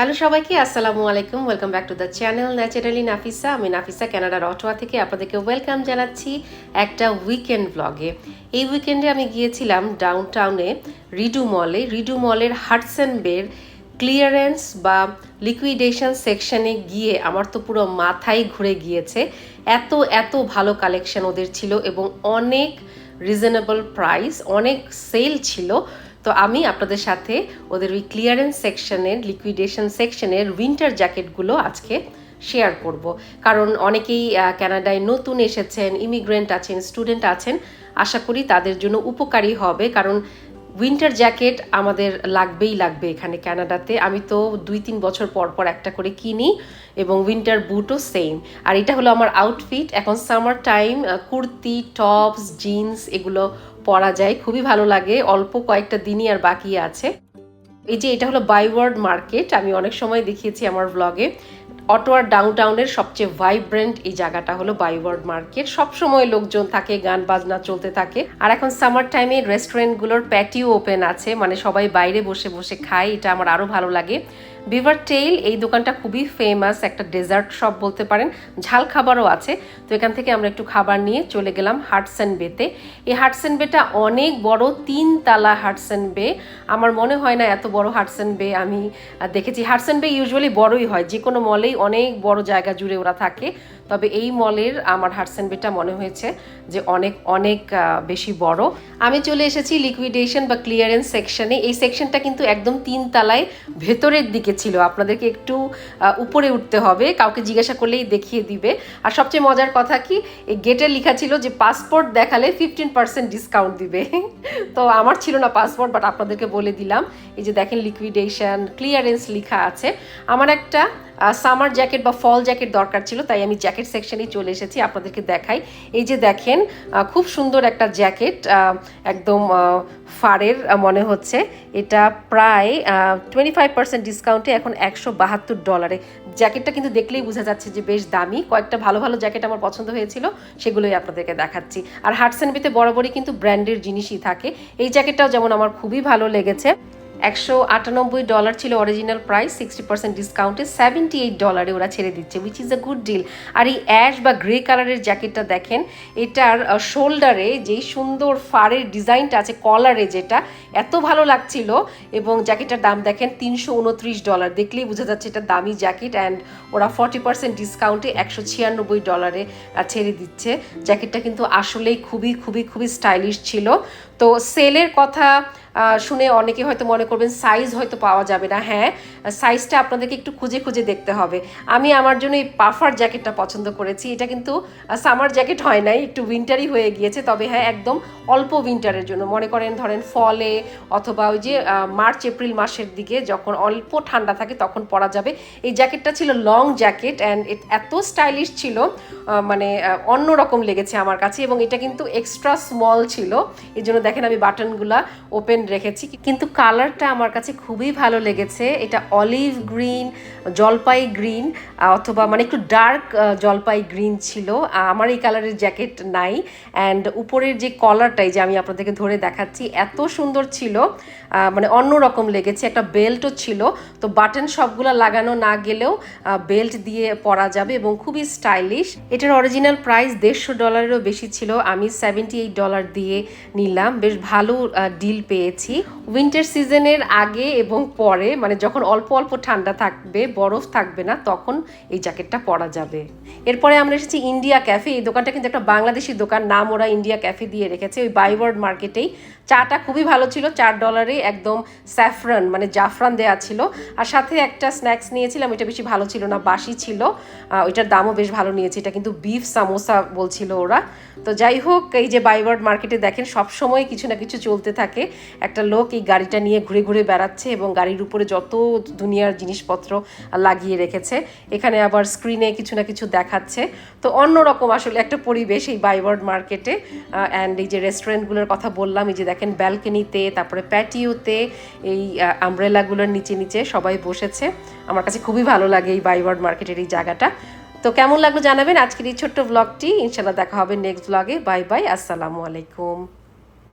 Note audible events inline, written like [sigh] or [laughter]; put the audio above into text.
Hello সবাইকে, আসসালামু আলাইকুম। Welcome back to the channel naturally Nafisa আমি নাফিসা কানাডার অটোয়া থেকে আপনাদেরকে ওয়েলকাম জানাচ্ছি একটা উইকেন্ড ব্লগে এই উইকেন্ডে আমি গিয়েছিলাম ডাউন টাউনে রিডু মলে রিডু মলের হাটসন বের ক্লিয়ারেন্স বা লিকুইডেশন সেকশনে গিয়ে আমার তো পুরো মাথাই ঘুরে গিয়েছে। এত এত ভালো কালেকশন ওদের ছিল এবং অনেক রিজনেবল প্রাইস অনেক সেল ছিল। তো আমি আপনাদের সাথে ওদের ওই ক্লিয়ারেন্স সেকশনের লিকুইডেশন সেকশনের উইন্টার জ্যাকেটগুলো আজকে শেয়ার করব। কারণ অনেকেই আহ, কানাডায় নতুন এসেছেন ইমিগ্রেন্ট আছেন স্টুডেন্ট আছেন আশা করি তাদের জন্য উপকারী হবে। কারণ উইন্টার জ্যাকেট আমাদের লাগবেই লাগবে এখানে কানাডাতে আমি তো দুই তিন বছর পর পর একটা করে কিনি এবং উইন্টার বুটও সেম আর এটা হলো আমার আউটফিট এখন summer time kurti tops jeans এগুলো পরা যায়, খুবই ভালো লাগে। অল্প কয়েকটা দিনই আর বাকি আছে। এই যে এটা হলো বাইওয়ার্ড মার্কেট আমি অনেক সময় দেখিয়েছি আমার ব্লগে অটোয়ার ডাউনটাউনের সবচেয়ে ভাইব্রেন্ট এই জায়গাটা হলো বাইওয়ার্ড মার্কেট। সবসময় লোকজন থাকে, গান বাজনা চলতে থাকে। আর এখন সামার টাইমে রেস্টুরেন্টগুলোর প্যাটিও ওপেন আছে মানে সবাই বাইরে বসে বসে খায়, এটা আমার আরও ভালো লাগে। বিভার টেইল, এই দোকানটা খুবই ফেমাস একটা ডেজার্ট শপ বলতে পারেন। ঝাল খাবারও আছে। তো এখান থেকে আমরা একটু খাবার নিয়ে চলে গেলাম হাটসেন বেতে এই হাটসেন বেটা অনেক বড় তিন তালা হাটসেন বে আমার মনে হয় না এত বড় হাটসেন বে আমি দেখেছি। হাটসেন বে ইউজুয়ালি বড়ই হয় যে কোনো মলেই অনেক বড় জায়গা জুড়ে ওরা থাকে। তবে এই মলের আমার হাটসেন বেটা মনে হয়েছে যে অনেক অনেক বেশি বড়। আমি চলে এসেছি লিকুইডেশন বা ক্লিয়ারেন্স সেকশনে এই সেকশনটা কিন্তু একদম তিন তালায় ভেতরের দিকে ছিল। আপনাদেরকে একটু উপরে উঠতে হবে। কাউকে জিজ্ঞাসা করলেই দেখিয়ে দিবে। আর সবচেয়ে মজার কথা কি, এই গেটে লেখা ছিল যে পাসপোর্ট দেখালে ফিফটিন পার্সেন্ট ডিসকাউন্ট দিবে। [laughs] তো আমার ছিল না পাসপোর্ট বাট আপনাদেরকে বলে দিলাম। এই যে দেখেন লিকুইডেশন ক্লিয়ারেন্স লেখা আছে। আমার একটা সামার জ্যাকেট বা ফল জ্যাকেট দরকার ছিল, তাই আমি জ্যাকেট সেকশনে চলে এসেছি, আপনাদেরকে দেখাই। এই যে দেখেন খুব সুন্দর একটা জ্যাকেট একদম ফারের মনে হচ্ছে। এটা প্রায় টোয়েন্টি ফাইভ পার্সেন্ট ডিসকাউন্টে এখন একশো বাহাত্তর ডলারে জ্যাকেটটা কিন্তু দেখলেই বোঝা যাচ্ছে যে বেশ দামি। কয়েকটা ভালো ভালো জ্যাকেট আমার পছন্দ হয়েছিল, সেগুলোই আপনাদেরকে দেখাচ্ছি। আর হাটসেনবিতে বরাবরই কিন্তু ব্র্যান্ডের জিনিসই থাকে। এই জ্যাকেটটাও যেমন আমার খুবই ভালো লেগেছে। একশো আটানব্বই ডলার ছিল অরিজিনাল প্রাইস সিক্সটি পার্সেন্ট ডিসকাউন্টে সেভেন্টি এইট ডলারে ওরা ছেড়ে দিচ্ছে which is a good deal আর এই অ্যাশ বা গ্রে কালারের জ্যাকেটটা দেখেন, এটার শোল্ডারে যেই সুন্দর ফারের ডিজাইনটা আছে কলারে যেটা, এত ভালো লাগছিল। এবং জ্যাকেটটার দাম দেখেন তিনশো উনত্রিশ ডলার দেখলেই বোঝা যাচ্ছে এটা দামি জ্যাকেট অ্যান্ড ওরা ফর্টি পার্সেন্ট ডিসকাউন্টে একশো ছিয়ানব্বই ডলারে ছেড়ে দিচ্ছে। জ্যাকেটটা কিন্তু আসলেই খুবই খুবই খুবই স্টাইলিশ ছিল। তো সেলের কথা শুনে অনেকে হয়তো মনে করবেন সাইজ হয়তো পাওয়া যাবে না। হ্যাঁ সাইজটা আপনাদেরকে একটু খুঁজে খুঁজে দেখতে হবে। আমি আমার জন্য এই পাফার জ্যাকেটটা পছন্দ করেছি। এটা কিন্তু সামার জ্যাকেট হয় নাই, একটু উইন্টারই হয়ে গিয়েছে। তবে হ্যাঁ একদম অল্প উইন্টারের জন্য। মনে করেন ধরেন ফলে অথবা ওই যে মার্চ এপ্রিল মাসের দিকে যখন অল্প ঠান্ডা থাকে তখন পরা যাবে। এই জ্যাকেটটা ছিল লং জ্যাকেট অ্যান্ড এত স্টাইলিশ ছিল মানে অন্যরকম লেগেছে আমার কাছে এবং এটা কিন্তু এক্সট্রা স্মল ছিল। এই জন্য দেখেন আমি বাটনগুলা ওপেন রেখেছি। কিন্তু কালারটা আমার কাছে খুবই ভালো লেগেছে। এটা অলিভ গ্রিন জলপাই গ্রিন অথবা মানে একটু ডার্ক জলপাই গ্রিন ছিল। আমার এই কালারের জ্যাকেট নাই। অ্যান্ড উপরের যে কলারটাই যে আমি আপনাদেরকে ধরে দেখাচ্ছি, এত সুন্দর ছিল। মানে অন্যরকম লেগেছে। একটা বেল্টও ছিল। তো বাটন সবগুলো লাগানো না গেলেও বেল্ট দিয়ে পরা যাবে এবং খুবই স্টাইলিশ এটার অরিজিনাল প্রাইস দেড়শো ডলারেরও বেশি ছিল। আমি সেভেন্টি এইট ডলার দিয়ে নিলাম। বেশ ভালো ডিল পেয়েছি। উইন্টার সিজনের আগে এবং পরে মানে যখন অল্প অল্প ঠান্ডা থাকবে, বরফ থাকবে না, তখন এই জ্যাকেটটা পরা যাবে। এরপরে আমরা এসেছি ইন্ডিয়া ক্যাফে এই দোকানটা কিন্তু একটা বাংলাদেশি দোকান, নাম ওরা ইন্ডিয়া ক্যাফে দিয়ে রেখেছে। ওই বাইওয়ার্ড মার্কেটেই চাটা খুবই ভালো ছিল, চার ডলারে একদম স্যাফরান মানে জাফরান দেয়া ছিল। আর সাথে একটা স্ন্যাক্স নিয়েছিলাম, এটা বেশি ভালো ছিল না, বাসি ছিল। ওইটার দামও বেশ ভালো নিয়েছে, এটা কিন্তু বিফ সামোসা বলছিল ওরা। তো যাই হোক, এই যে বাইওয়ার্ড মার্কেটে দেখেন সব সময় কিছু না কিছু চলতে থাকে। একটা লোক এই গাড়িটা নিয়ে ঘুরে ঘুরে বেড়াচ্ছে এবং গাড়ির উপরে যত দুনিয়ার জিনিসপত্র লাগিয়ে রেখেছে, এখানে আবার স্ক্রিনে কিছু না কিছু দেখাচ্ছে। তো অন্যরকম আসলে একটা পরিবেশ এই বাইওয়ার্ড মার্কেটে অ্যান্ড এই যে রেস্টুরেন্টগুলোর কথা বললাম, এই যে দেখেন ব্যালকনিতে তারপরে প্যাটিওতে এই আমব্রেলাগুলোর নিচে নিচে সবাই বসেছে। আমার কাছে খুবই ভালো লাগে এই বাইওয়ার্ড মার্কেটের এই জায়গাটা। তো কেমন লাগল জানাবেন আজকের এই ছোট্ট ব্লগটি ইনশাল্লাহ দেখা হবে নেক্সট ব্লগে বাই বাই আসসালামু আলাইকুম।